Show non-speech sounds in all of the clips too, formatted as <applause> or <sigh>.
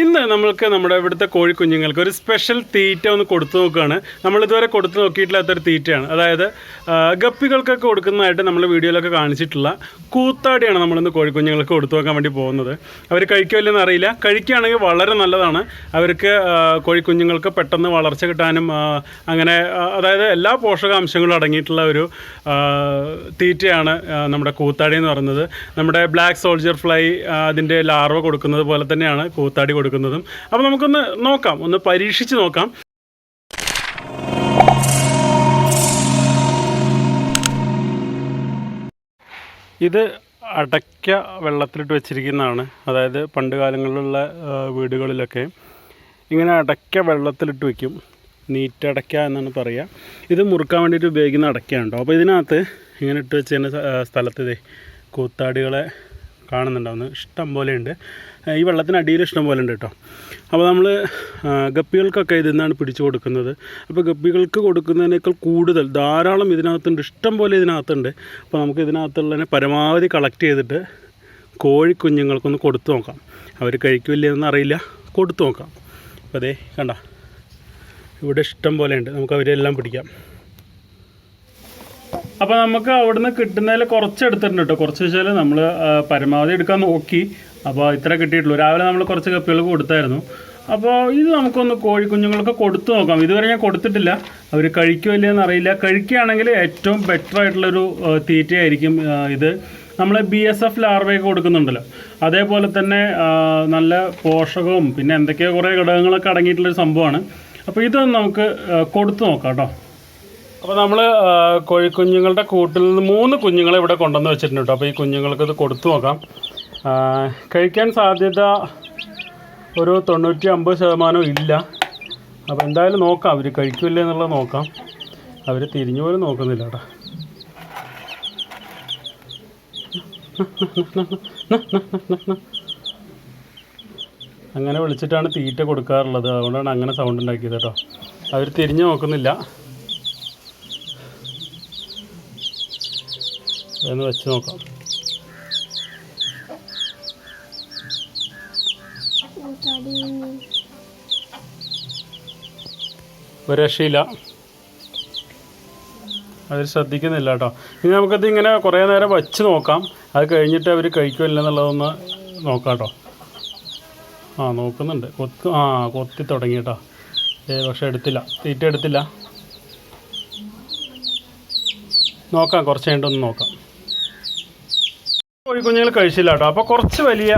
ഇന്ന് നമ്മൾക്ക് നമ്മുടെ ഇവിടുത്തെ കോഴിക്കുഞ്ഞുങ്ങൾക്ക് ഒരു സ്പെഷ്യൽ തീറ്റ ഒന്ന് കൊടുത്തു നോക്കുകയാണ്. നമ്മളിതുവരെ കൊടുത്തു നോക്കിയിട്ടില്ലാത്തൊരു തീറ്റയാണ്. അതായത് ഗപ്പികൾക്കൊക്കെ കൊടുക്കുന്നതായിട്ട് നമ്മൾ വീഡിയോയിലൊക്കെ കാണിച്ചിട്ടുള്ള കൂത്താടിയാണ് നമ്മളിന്ന് കോഴിക്കുഞ്ഞുങ്ങൾക്ക് കൊടുത്തു നോക്കാൻ വേണ്ടി പോകുന്നത്. അവർ കഴിക്കുമല്ലെന്ന് അറിയില്ല. കഴിക്കുകയാണെങ്കിൽ വളരെ നല്ലതാണ്. അവർക്ക് കോഴി കോഴിക്കുഞ്ഞുങ്ങൾക്ക് പെട്ടെന്ന് വളർച്ച കിട്ടാനും അങ്ങനെ അതായത് എല്ലാ പോഷകാംശങ്ങളും അടങ്ങിയിട്ടുള്ള ഒരു തീറ്റയാണ് നമ്മുടെ കൂത്താടി എന്ന് പറയുന്നത്. നമ്മുടെ ബ്ലാക്ക് സോൾജർ ഫ്ലൈ അതിന്റെ ലാർവ കൊടുക്കുന്നത് പോലെ തന്നെയാണ് കൂത്താടി കൊടുക്കുന്നതും. അപ്പോൾ നമുക്കൊന്ന് നോക്കാം. ഒന്ന് പരീക്ഷിച്ച് നോക്കാം. ഇത് അടയ്ക്ക വെള്ളത്തിലിട്ട് വെച്ചിരിക്കുന്നതാണ്. അതായത് പണ്ട് കാലങ്ങളിലുള്ള വീടുകളിലൊക്കെ ഇങ്ങനെ അടയ്ക്ക വെള്ളത്തിലിട്ട് വെക്കും. നീറ്റടയ്ക്ക എന്നാണ് പറയുക ഇത് മുറുക്കാൻ വേണ്ടിയിട്ട് ഉപയോഗിക്കുന്ന അടയ്ക്കയാണ് കേട്ടോ അപ്പോൾ ഇതിനകത്ത് ഇങ്ങനെ ഇട്ട് വെച്ചതിന്റെ സ്ഥലത്ത് ഇതേ കൂത്താടികളെ കാണുന്നുണ്ടാവുന്നു ഇഷ്ടം പോലെ ഉണ്ട് ഈ വെള്ളത്തിനടിയിൽ ഇഷ്ടം പോലെ ഉണ്ട് കേട്ടോ. അപ്പോൾ നമ്മൾ ഗപ്പികൾക്കൊക്കെ ഇതിൽ നിന്നാണ് പിടിച്ചു കൊടുക്കുന്നത്. അപ്പോൾ ഗപ്പികൾക്ക് കൊടുക്കുന്നതിനേക്കാൾ കൂടുതൽ ധാരാളം ഇതിനകത്തുണ്ട്. ഇഷ്ടം പോലെ ഇതിനകത്തുണ്ട്. അപ്പോൾ നമുക്ക് ഇതിനകത്തുള്ളതിനെ പരമാവധി കളക്ട് ചെയ്തിട്ട് കോഴി കുഞ്ഞുങ്ങൾക്കൊന്ന് കൊടുത്തു നോക്കാം. അവർ കഴിക്കില്ലെന്ന് അറിയില്ല. കൊടുത്തു നോക്കാം. അപ്പോൾ അതേ കണ്ട? ഇവിടെ ഇഷ്ടം പോലെ ഉണ്ട് നമുക്ക് അവരെല്ലാം പിടിക്കാം. അപ്പോൾ നമുക്ക് അവിടുന്ന് കിട്ടുന്നതിൽ കുറച്ച് എടുത്തിട്ടുണ്ട് കേട്ടോ കുറച്ച് വെച്ചാൽ നമ്മൾ പരമാവധി എടുക്കാൻ നോക്കി. അപ്പോൾ ഇത്ര കിട്ടിയിട്ടുള്ളൂ. രാവിലെ നമ്മൾ കുറച്ച് കപ്പികൾ കൊടുത്തായിരുന്നു. അപ്പോൾ ഇത് നമുക്കൊന്ന് കോഴിക്കുഞ്ഞുങ്ങൾക്ക് കൊടുത്തു നോക്കാം. ഇതുവരെ ഞാൻ കൊടുത്തിട്ടില്ല. അവർ കഴിക്കുമോ ഇല്ലയെന്ന് അറിയില്ല. കഴിക്കുകയാണെങ്കിൽ ഏറ്റവും ബെറ്റർ ആയിട്ടുള്ളൊരു തീറ്റയായിരിക്കും ഇത്. നമ്മൾ ബി എസ് എഫ് ലാർവയൊക്കെ കൊടുക്കുന്നുണ്ടല്ലോ. അതേപോലെ തന്നെ നല്ല പോഷകവും പിന്നെ എന്തൊക്കെയോ കുറേ ഘടകങ്ങളൊക്കെ അടങ്ങിയിട്ടുള്ളൊരു സംഭവമാണ്. അപ്പോൾ ഇതൊന്ന് നമുക്ക് കൊടുത്തു നോക്കാം കേട്ടോ അപ്പോൾ നമ്മൾ കോഴിക്കുഞ്ഞുങ്ങളുടെ കൂട്ടിൽ നിന്ന് മൂന്ന് കുഞ്ഞുങ്ങളെ ഇവിടെ കൊണ്ടുവന്ന് വെച്ചിട്ടുണ്ട് അപ്പോൾ ഈ കുഞ്ഞുങ്ങൾക്ക് ഇത് കൊടുത്തു നോക്കാം. കഴിക്കാൻ സാധ്യത ഒരു തൊണ്ണൂറ്റി അമ്പത് ശതമാനം ഇല്ല. അപ്പോൾ എന്തായാലും നോക്കാം അവർ കഴിക്കില്ല എന്നുള്ളത് നോക്കാം. അവർ തിരിഞ്ഞു പോലും നോക്കുന്നില്ല കേട്ടോ. അങ്ങനെ വിളിച്ചിട്ടാണ് തീറ്റ കൊടുക്കാറുള്ളത്. അതുകൊണ്ടാണ് അങ്ങനെ സൗണ്ട് ഉണ്ടാക്കിയത് കേട്ടോ. അവർ തിരിഞ്ഞു നോക്കുന്നില്ല. എന്ന് വെച്ച് നോക്കാം. ഒരു രക്ഷയില്ല. അവർ ശ്രദ്ധിക്കുന്നില്ല കേട്ടോ. ഇനി നമുക്കത് ഇങ്ങനെ കുറേ നേരം വച്ച് നോക്കാം. അത് കഴിഞ്ഞിട്ട് അവർ കഴിക്കുമില്ല എന്നുള്ളതൊന്ന് നോക്കാം കേട്ടോ. ആ നോക്കുന്നുണ്ട്. കൊത്ത് ആ കൊത്തി തുടങ്ങി കേട്ടോ. ഏ പക്ഷെ എടുത്തില്ല. തീറ്റ എടുത്തില്ല. നോക്കാം കുറച്ച് കഴിഞ്ഞിട്ടൊന്ന് നോക്കാം. കോഴിക്കുഞ്ഞുങ്ങൾ കഴിച്ചില്ല കേട്ടോ അപ്പോൾ കുറച്ച് വലിയ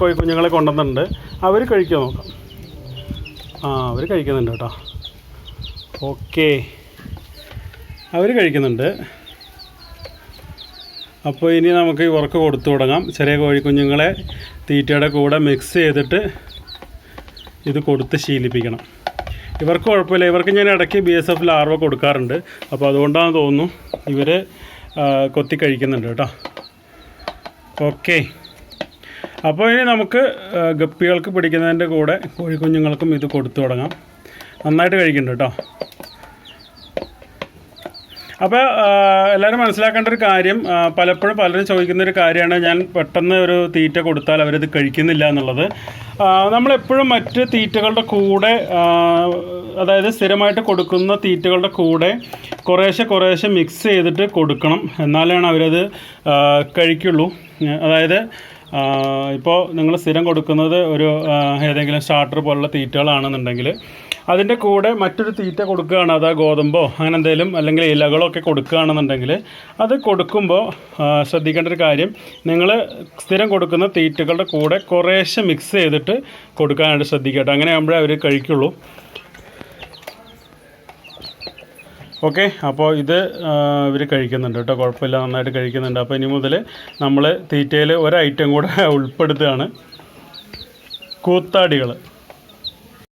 കോഴിക്കുഞ്ഞുങ്ങളെ കൊണ്ടുവന്നിട്ടുണ്ട്. അവർ കഴിക്കാൻ നോക്കാം. ആ അവർ കഴിക്കുന്നുണ്ട് കേട്ടോ. ഓക്കെ. അവർ കഴിക്കുന്നുണ്ട്. അപ്പോൾ ഇനി നമുക്ക് ഈ ഇവർക്ക് കൊടുത്തു തുടങ്ങാം. ചെറിയ കോഴിക്കുഞ്ഞുങ്ങളെ തീറ്റയുടെ കൂടെ മിക്സ് ചെയ്തിട്ട് ഇത് കൊടുത്ത് ശീലിപ്പിക്കണം. ഇവർക്ക് കുഴപ്പമില്ല. ഇവർക്ക് ഞാൻ ഇടയ്ക്ക് ബി എസ് എഫ് ലാർവ കൊടുക്കാറുണ്ട്. അപ്പോൾ അതുകൊണ്ടാണെന്ന് തോന്നുന്നു ഇവർ കൊത്തി കഴിക്കുന്നുണ്ട് കേട്ടോ. ഓക്കെ. അപ്പോൾ ഇനി നമുക്ക് ഗപ്പികൾക്ക് പിടിക്കുന്നതിന്റെ കൂടെ കോഴിക്കുഞ്ഞുങ്ങൾക്കും ഇത് കൊടുത്തു തുടങ്ങാം. നന്നായിട്ട് കഴിക്കുന്നുണ്ട് കേട്ടോ. അപ്പോൾ എല്ലാവരും മനസ്സിലാക്കേണ്ട ഒരു കാര്യം പലപ്പോഴും പലരും ചോദിക്കുന്ന ഒരു കാര്യമാണ് ഞാൻ പെട്ടെന്ന് ഒരു തീറ്റ കൊടുത്താൽ അവരത് കഴിക്കുന്നില്ല എന്നുള്ളത്. നമ്മളെപ്പോഴും മറ്റ് തീറ്റകളുടെ കൂടെ അതായത് സ്ഥിരമായിട്ട് കൊടുക്കുന്ന തീറ്റകളുടെ കൂടെ കുറേശ്ശെ കുറേശ്ശെ മിക്സ് ചെയ്തിട്ട് കൊടുക്കണം. എന്നാലാണ് അവരത് കഴിക്കുള്ളൂ. അതായത് ഇപ്പോൾ നിങ്ങൾ സ്ഥിരം കൊടുക്കുന്നത് ഒരു ഏതെങ്കിലും സ്റ്റാർട്ടർ പോലുള്ള തീറ്റകളാണെന്നുണ്ടെങ്കിൽ അതിന്റെ കൂടെ മറ്റൊരു തീറ്റ കൊടുക്കുകയാണ് അതാ ഗോതമ്പോ. അങ്ങനെ എന്തെങ്കിലും അല്ലെങ്കിൽ ഇലകളോ ഒക്കെ കൊടുക്കുകയാണെന്നുണ്ടെങ്കിൽ അത് കൊടുക്കുമ്പോൾ ശ്രദ്ധിക്കേണ്ട ഒരു കാര്യം നിങ്ങൾ സ്ഥിരം കൊടുക്കുന്ന തീറ്റകളുടെ കൂടെ കുറേശ്ശെ മിക്സ് ചെയ്തിട്ട് കൊടുക്കാനായിട്ട് ശ്രദ്ധിക്കട്ടെ അങ്ങനെ ആകുമ്പോഴേ അവർ കഴിക്കുള്ളൂ. ഓക്കെ അപ്പോൾ ഇത് ഇവർ കഴിക്കുന്നുണ്ട് കേട്ടോ. കുഴപ്പമില്ല നന്നായിട്ട് കഴിക്കുന്നുണ്ട്. അപ്പോൾ ഇനി മുതൽ നമ്മൾ തീറ്റയിൽ ഒരു ഐറ്റം കൂടെ <laughs> ഉൾപ്പെടുത്തുകയാണ്. കൂത്താടികൾ